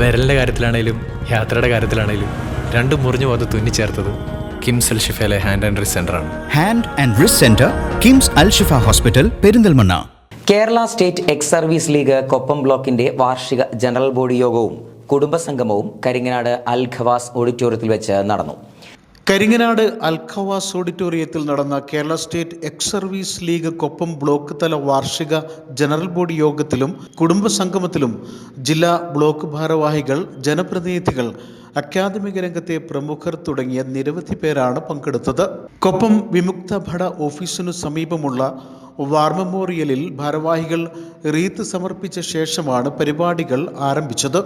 വിരലിന്റെ കാര്യത്തിലാണേലും യാത്രയുടെ കാര്യത്തിലാണേലും രണ്ടും മുറിഞ്ഞു പോകാതെ തുന്നിച്ചേർത്തത് കിംസ് അൽ ഷിഫയിലെ ഹാൻഡ് ആൻഡ് റിസ് ആണ്. Hand and wrist centre KIMS Al Shifa hospital Perinthalmanna. Kerala state ex service league Koppam ബ്ലോക്കിന്റെ വാർഷിക ജനറൽ ബോഡി യോഗവും കുടുംബസംഗമവും കരിങ്ങനാട് അൽ ഖവാസ് ഓഡിറ്റോറിയത്തിൽ വെച്ച് നടന്നു. കരിങ്ങനാട് അൽഖവാസ് ഓഡിറ്റോറിയത്തിൽ നടന്ന Kerala state ex service league Koppam block തല വാർഷിക ജനറൽ ബോഡി യോഗത്തിലും കുടുംബസംഗമത്തിലും ജില്ലാ ബ്ലോക്ക് ഭാരവാഹികൾ ജനപ്രതിനിധികൾ അക്കാദമിക രംഗത്തെ പ്രമുഖർ തുടങ്ങിയ നിരവധി പേരാണ് പങ്കെടുത്തത്. കൊപ്പം വിമുക്ത ഭട ഓഫീസിനു സമീപമുള്ള വാർ മെമ്മോറിയലിൽ ഭാരവാഹികൾ റീത്ത് സമർപ്പിച്ച ശേഷമാണ് പരിപാടികൾ ആരംഭിച്ചത്.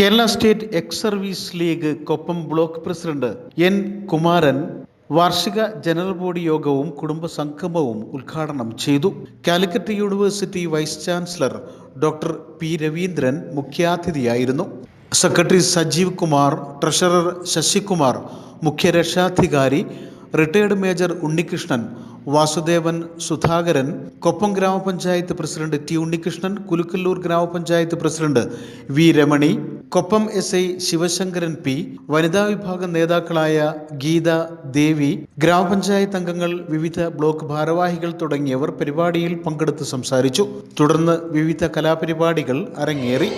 Kerala state ex service league Koppam block president N Kumaran വാർഷിക ജനറൽ ബോഡി യോഗവും കുടുംബ സംഗമവും ഉദ്ഘാടനം ചെയ്തു. Calicut university vice chancellor doctor P Raveendran മുഖ്യാതിഥിയായിരുന്നു. Secretary Sajeev Kumar treasurer Sasikumar മുഖ്യ രക്ഷാധികാരി റിട്ടയർഡ് മേജർ ഉണ്ണികൃഷ്ണൻ വാസുദേവൻ സുധാകരൻ കൊപ്പം ഗ്രാമപഞ്ചായത്ത് പ്രസിഡന്റ് ടി ഉണ്ണികൃഷ്ണൻ കുലുക്കല്ലൂർ ഗ്രാമപഞ്ചായത്ത് president V Ramani Koppam S I Sivasankaran P വനിതാ വിഭാഗം നേതാക്കളായ ഗീത ദേവി ഗ്രാമപഞ്ചായത്ത് അംഗങ്ങൾ വിവിധ ബ്ലോക്ക് ഭാരവാഹികൾ തുടങ്ങിയവർ പരിപാടിയിൽ പങ്കെടുത്ത് സംസാരിച്ചു. തുടർന്ന് വിവിധ കലാപരിപാടികൾ അരങ്ങേറി.